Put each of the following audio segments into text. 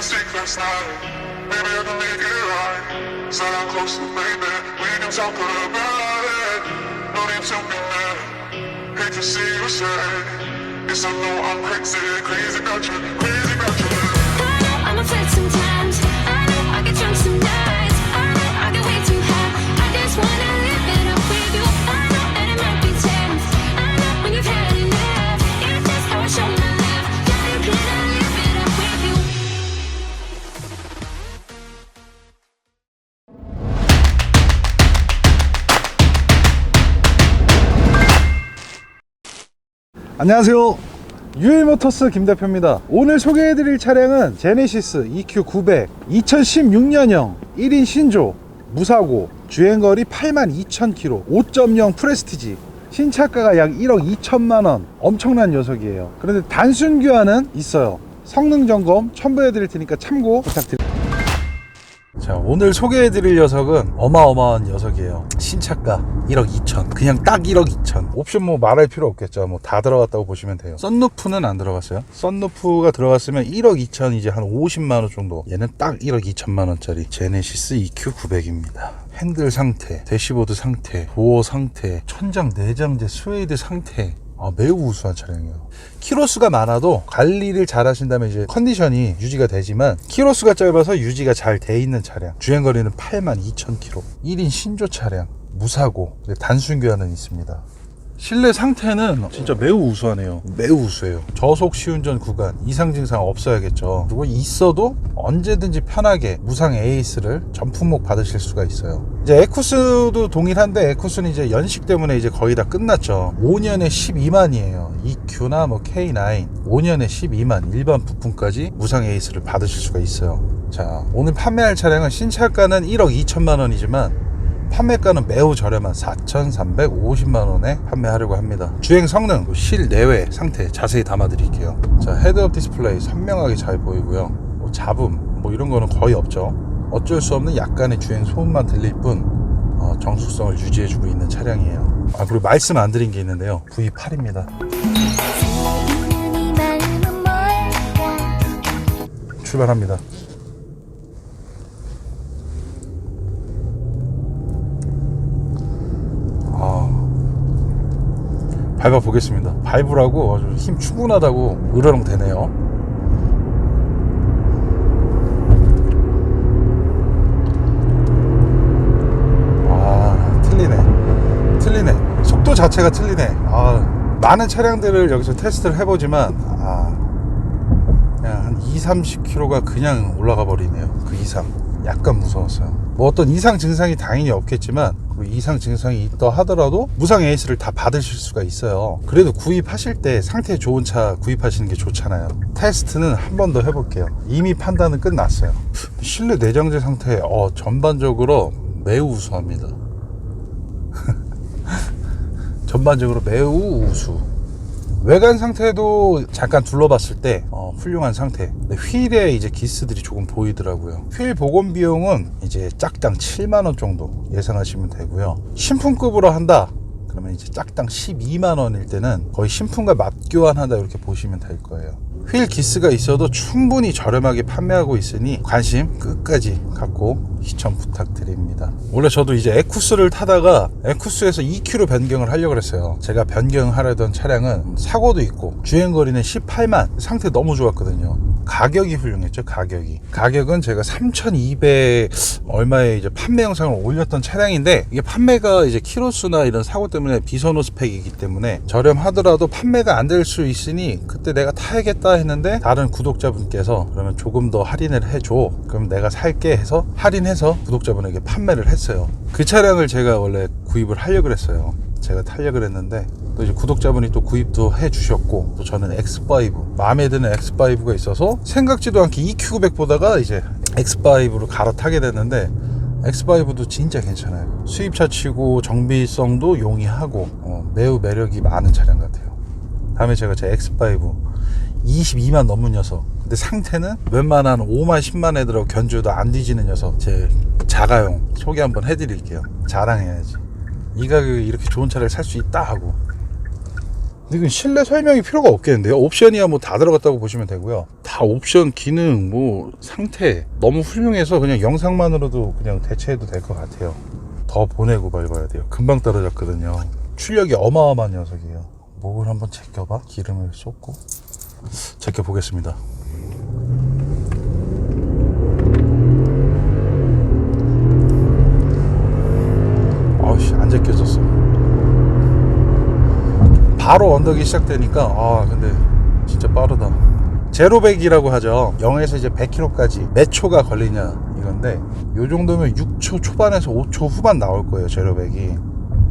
mistake last night. Maybe I can make it right. Slide down closer, baby. We can talk about it. No need to be mad. Hate to see you sad. Yes, I know I'm crazy, crazy about you, crazy about you. Know I'm a flirt sometimes. 안녕하세요. 유일모터스 김 대표입니다. 오늘 소개해드릴 차량은 제네시스 EQ900 2016년형 1인 신조 무사고 주행거리 82,000km 5.0 프레스티지 신차가가 약 1억 2천만 원 엄청난 녀석이에요. 그런데 단순 교환은 있어요. 성능 점검 첨부해드릴 테니까 참고 부탁드립니다. 자 오늘 소개해드릴 녀석은 어마어마한 녀석이에요. 신차가 1억 2천. 그냥 딱 1억 2천. 옵션 뭐 말할 필요 없겠죠. 뭐 다 들어갔다고 보시면 돼요. 썬루프는 안 들어갔어요. 썬루프가 들어갔으면 1억 2천 이제 한 50만원 정도. 얘는 딱 1억 2천만원짜리 제네시스 EQ900입니다. 핸들 상태 대시보드 상태 도어 상태 천장 내장재 스웨이드 상태 아, 매우 우수한 차량이에요. 키로수가 많아도 관리를 잘 하신다면 이제 컨디션이 유지가 되지만 키로수가 짧아서 유지가 잘 돼 있는 차량. 주행거리는 82,000km. 1인 신조 차량. 무사고. 단순 교환은 있습니다. 실내 상태는 진짜 매우 우수하네요. 매우 우수해요. 저속 시운전 구간 이상 증상 없어야겠죠. 그리고 있어도 언제든지 편하게 무상 AS를 전품목 받으실 수가 있어요. 이제 에쿠스도 동일한데 에쿠스는 이제 연식 때문에 이제 거의 다 끝났죠. 5년에 12만이에요. EQ나 뭐 K9 5년에 12만 일반 부품까지 무상 AS를 받으실 수가 있어요. 자, 오늘 판매할 차량은 신차가는 1억 2천만 원이지만 판매가는 매우 저렴한 4,350만 원에 판매하려고 합니다. 주행 성능, 뭐 실내외 상태 자세히 담아 드릴게요. 자, 헤드업 디스플레이 선명하게 잘 보이고요. 뭐 잡음, 뭐 이런 거는 거의 없죠. 어쩔 수 없는 약간의 주행 소음만 들릴 뿐 어, 정숙성을 유지해주고 있는 차량이에요. 아, 그리고 말씀 안 드린 게 있는데요. V8입니다. 이 마음은 뭘까? 출발합니다. 밟아 보겠습니다. 밟으라고 아주 힘 충분하다고 으르렁 되네요. 아, 틀리네. 틀리네. 속도 자체가 틀리네. 아, 많은 차량들을 여기서 테스트를 해보지만, 아, 그냥 한 2, 30km가 그냥 올라가 버리네요. 그 이상. 약간 무서웠어요. 뭐 어떤 이상 증상이 당연히 없겠지만 그 이상 증상이 있다 하더라도 무상 AS를 다 받으실 수가 있어요. 그래도 구입하실 때 상태 좋은 차 구입하시는 게 좋잖아요. 테스트는 한 번 더 해볼게요. 이미 판단은 끝났어요. 실내 내장재 상태 어, 전반적으로 매우 우수합니다. 전반적으로 매우 우수. 외관 상태도 잠깐 둘러봤을 때 어, 훌륭한 상태. 휠에 이제 기스들이 조금 보이더라고요. 휠 복원 비용은 이제 짝당 7만 원 정도 예상하시면 되고요. 신품급으로 한다. 그러면 이제 짝당 12만 원일 때는 거의 신품과 맞교환한다 이렇게 보시면 될 거예요. 휠 기스가 있어도 충분히 저렴하게 판매하고 있으니 관심 끝까지 갖고 시청 부탁드립니다. 원래 저도 이제 에쿠스를 타다가 에쿠스에서 EQ로 변경을 하려고 그랬어요. 제가 변경하려던 차량은 사고도 있고 주행거리는 18만 상태 너무 좋았거든요. 가격이 훌륭했죠 가격이. 가격은 제가 3200 얼마에 이제 판매 영상을 올렸던 차량인데 이게 판매가 이제 키로수나 이런 사고 때문에 비선호 스펙이기 때문에 저렴하더라도 판매가 안 될 수 있으니 그때 내가 타야겠다 했는데 다른 구독자분께서 그러면 조금 더 할인을 해줘. 그럼 내가 살게 해서 할인해서 구독자분에게 판매를 했어요. 그 차량을 제가 원래 구입을 하려고 그랬어요 제가 타려고 그랬는데 또 이제 구독자분이 또 구입도 해 주셨고 또 저는 X5 마음에 드는 X5가 있어서 생각지도 않게 EQ900 보다가 이제 X5로 갈아타게 됐는데 X5도 진짜 괜찮아요. 수입차 치고 정비성도 용이하고 어, 매우 매력이 많은 차량 같아요. 다음에 제가 제 X5 22만 넘은 녀석. 근데 상태는 웬만한 5만 10만 애들하고 견주도 안 뒤지는 녀석. 제 자가용 소개 한번 해드릴게요. 자랑해야지 이 가격에 이렇게 좋은 차를 살 수 있다 하고 이건 실내 설명이 필요가 없겠는데요. 옵션이야 뭐 다 들어갔다고 보시면 되고요. 다 옵션, 기능, 뭐 상태 너무 훌륭해서 그냥 영상만으로도 그냥 대체해도 될 것 같아요. 더 보내고 밟아야 돼요. 금방 떨어졌거든요. 출력이 어마어마한 녀석이에요. 목을 한번 제껴봐. 기름을 쏟고 제껴 보겠습니다. 바로 언덕이 시작되니까 아 근데 진짜 빠르다. 제로백이라고 하죠. 0에서 이제 100km까지 몇 초가 걸리냐 이건데 요 정도면 6초 초반에서 5초 후반 나올 거예요 제로백이.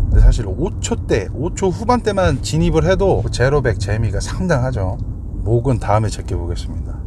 근데 사실 5초 대 5초 후반대만 진입을 해도 제로백 재미가 상당하죠. 목은 다음에 제껴 보겠습니다.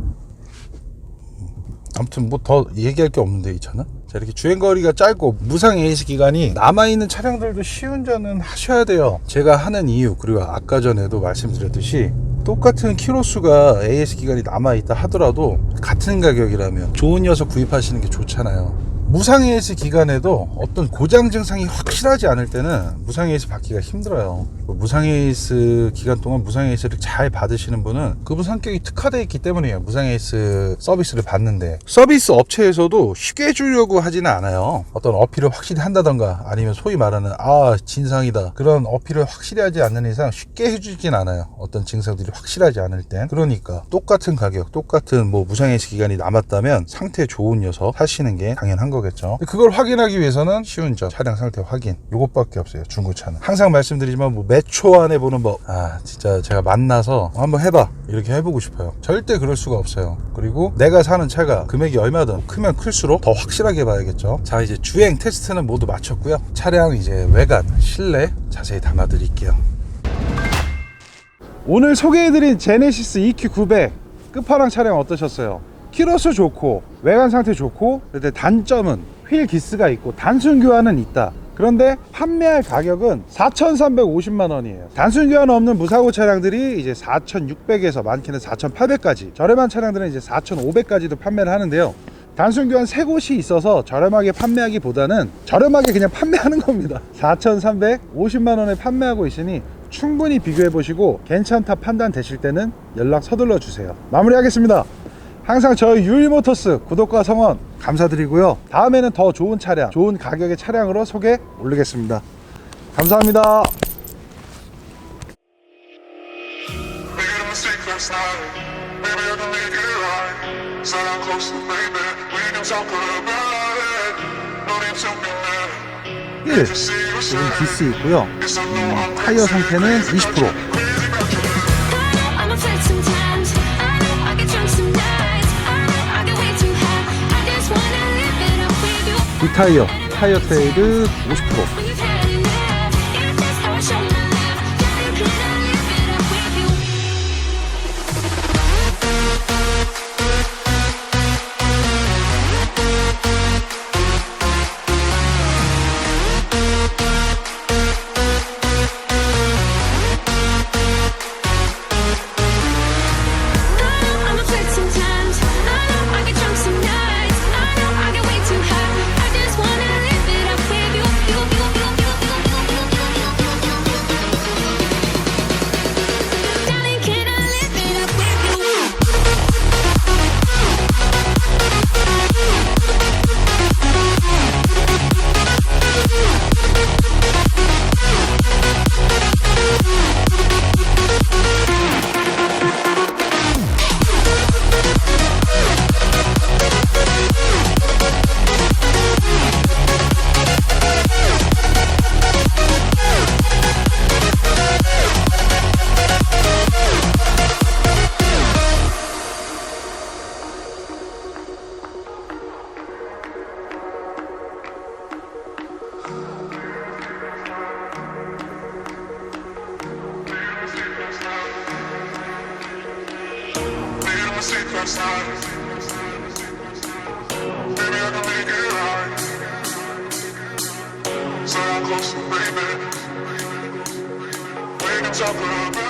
아무튼 뭐 더 얘기할 게 없는데 이 차는 자 이렇게 주행거리가 짧고 무상 AS 기간이 남아있는 차량들도 시운전은 하셔야 돼요 제가 하는 이유 그리고 아까 전에도 말씀드렸듯이 똑같은 키로수가 AS 기간이 남아있다 하더라도 같은 가격이라면 좋은 녀석 구입하시는 게 좋잖아요 무상 AS 기간에도 어떤 고장 증상이 확실하지 않을 때는 무상 AS 받기가 힘들어요. 무상 AS 기간 동안 무상 AS를 잘 받으시는 분은 그분 성격이 특화되어 있기 때문이에요. 무상 AS 서비스를 받는데 서비스 업체에서도 쉽게 해주려고 하지는 않아요. 어떤 어필을 확실히 한다던가 아니면 소위 말하는 아 진상이다 그런 어필을 확실히 하지 않는 이상 쉽게 해주진 않아요. 어떤 증상들이 확실하지 않을 땐 그러니까 똑같은 가격 똑같은 뭐 무상 AS 기간이 남았다면 상태 좋은 녀석 사시는 게 당연한 거겠죠. 그걸 확인하기 위해서는 시운전 차량 상태 확인 요것밖에 없어요. 중고차는 항상 말씀드리지만 뭐 몇초 안에 보는 법. 아 진짜 제가 만나서 한번 해봐 이렇게 해보고 싶어요. 절대 그럴 수가 없어요. 그리고 내가 사는 차가 금액이 얼마든 크면 클수록 더 확실하게 봐야겠죠. 자 이제 주행 테스트는 모두 마쳤고요. 차량 이제 외관 실내 자세히 담아드릴게요. 오늘 소개해드린 제네시스 EQ900 끝판왕 차량 어떠셨어요? 키로수 좋고 외관 상태 좋고 근데 단점은 휠 기스가 있고 단순 교환은 있다 그런데 판매할 가격은 4,350만 원이에요. 단순 교환 없는 무사고 차량들이 이제 4,600에서 많게는 4,800까지 저렴한 차량들은 이제 4,500까지도 판매를 하는데요. 단순 교환 세 곳이 있어서 저렴하게 판매하기보다는 저렴하게 그냥 판매하는 겁니다. 4,350만 원에 판매하고 있으니 충분히 비교해 보시고 괜찮다 판단 되실 때는 연락 서둘러 주세요. 마무리하겠습니다. 항상 저희 유일모터스 구독과 성원 감사드리고요 다음에는 더 좋은 차량 좋은 가격의 차량으로 소개 올리겠습니다 감사합니다 Made a mistake last night. Maybe I can make it right. Said I'm close to baby. We can talk about it. No need to be mad. 1 To see you 여기 say. 디스 있고요 I'm 타이어 상태는 20% 뒷타이어 타이어 트레이드 50% talk